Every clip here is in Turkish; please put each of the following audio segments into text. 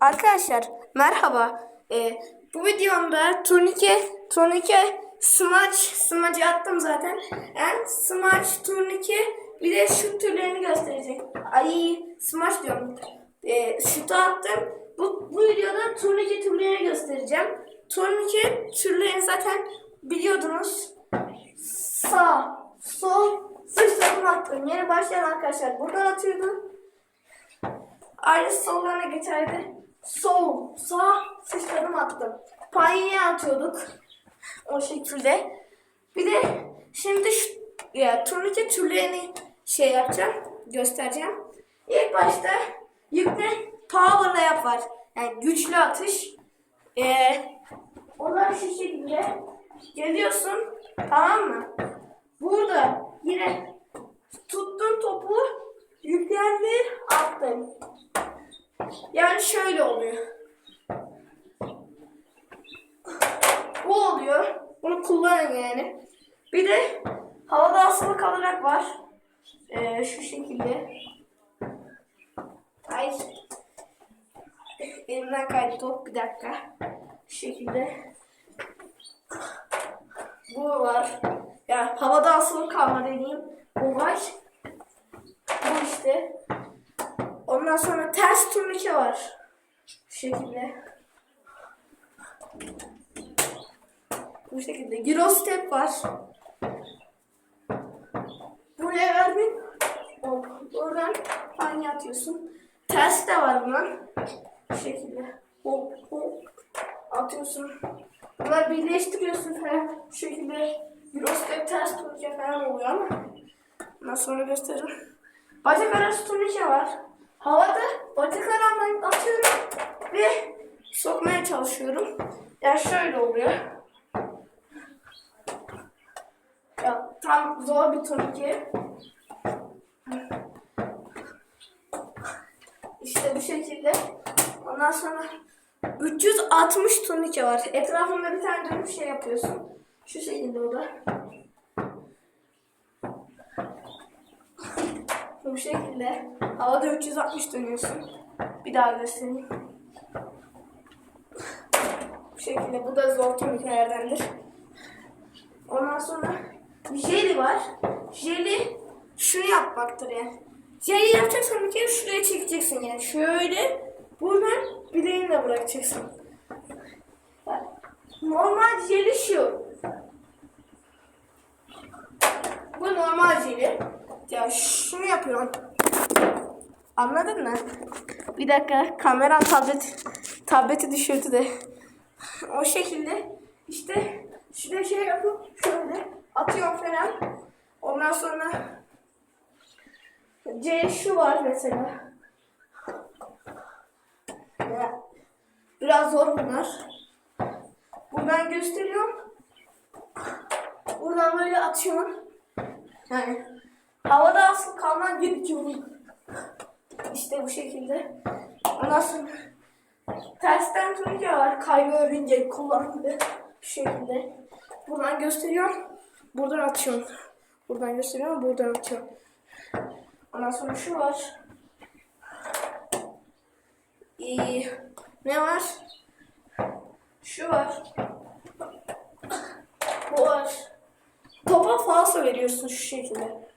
Arkadaşlar merhaba. Ee, bu videomda turnike, turnike, smaç, smacı attım zaten. Yani smaç, turnike bir de şut türlerini gösterecek. Ay smaç diyorum. Ee, şutu attım. Bu, bu videoda turnike türlerini göstereceğim. Turnike türlerini zaten biliyordunuz. Sağ, sol, sıçradım attım. Yeni başlayan arkadaşlar buradan atıyordu. Aynı sollarına geçerdi. Sol, sağ, sıçradım attım. Panyaya atıyorduk. O şekilde. Bir de şimdi şu ya, turnike türlerini şey yapacağım. Göstereceğim. İlk başta yükle power yap var. Yani güçlü atış. Ee, onlar şu şekilde. Geliyorsun. Tamam mı? Burada yine tuttun topu yüklendi attın. Yani şöyle oluyor. Bu oluyor. Bunu kullanın yani. Bir de havada asılı kalarak var. Ee, şu şekilde. Ay. Elimden kaydı top. Bir dakika. Şu şekilde. Bu var. Yani havada asılı kalma dediğim bu var. Bu işte. Ondan sonra ters turnike var. Şu şekilde. Bu şekilde. Gyro step var. Buraya verdin. Hop. Oradan panya atıyorsun. Ters de var bunun. Bu şekilde. Hop hop. Atıyorsun. Bunları birleştiriyorsun falan. Bu şekilde. Gyro step ters turnike falan oluyor ama. Ondan sonra gösteririm. Bacak arası turnike var. Havada bacak aramdan atıyorum ve sokmaya çalışıyorum. Yani şöyle oluyor. Ya tam zor bir turnike. İşte bu şekilde. Ondan sonra 360 turnike var. Etrafında bir tane dönüp şey yapıyorsun. Şu şekilde o da. Bu şekilde havada 360 dönüyorsun. Bir daha göstereyim. Bu şekilde bu da zor turnikelerdendir. Ondan sonra jeli var. Jeli şunu yapmaktır yani. Jeli yapacaksan bir kere şuraya çekeceksin yani. Şöyle buradan bileğinle bırakacaksın. Normal jeli şu. Bu normal jeli. Ya şunu yapıyorum. Anladın mı? Bir dakika kameram tablet tableti düşürdü de. O şekilde işte şuraya şey yapıp şöyle atıyorum falan. Ondan sonra C şu var mesela. Biraz zor bunlar. Buradan gösteriyorum. Buradan böyle atıyorum. Yani havada asıl kalman gerekiyor. İşte bu şekilde. Ondan sonra tersten turnike var. Kaybı örünce kullanıldı. Bu şekilde. Buradan gösteriyorum. Buradan atıyorum. Buradan gösteriyorum. Buradan atıyorum. Ondan sonra şu var. Ee, ne var? Şu var. Bu var. Topa falso veriyorsun şu şekilde.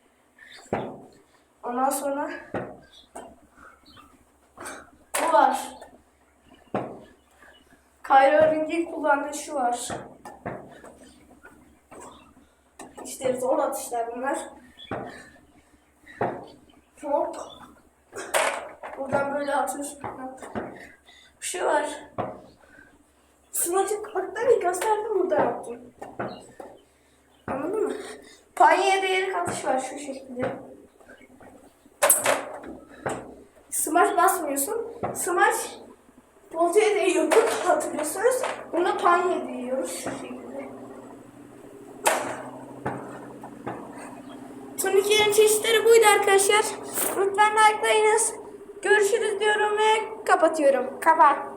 Ondan sonra bu var. Kyrie Irving'in kullandığı şu var. İşte zor atışlar bunlar. Hop. Buradan böyle atıyorsun. Şu var. Smaçık bak tabii gösterdim burada yaptım. Anladın mı? Panyaya değeri atış var şu şekilde. Smaç basmıyorsun. Smaç voltaya değiyor. Hatırlıyorsunuz. Buna panya değiyoruz şu şekilde. Turnikenin çeşitleri buydu arkadaşlar. Lütfen likelayınız. Görüşürüz diyorum ve kapatıyorum. Kapat.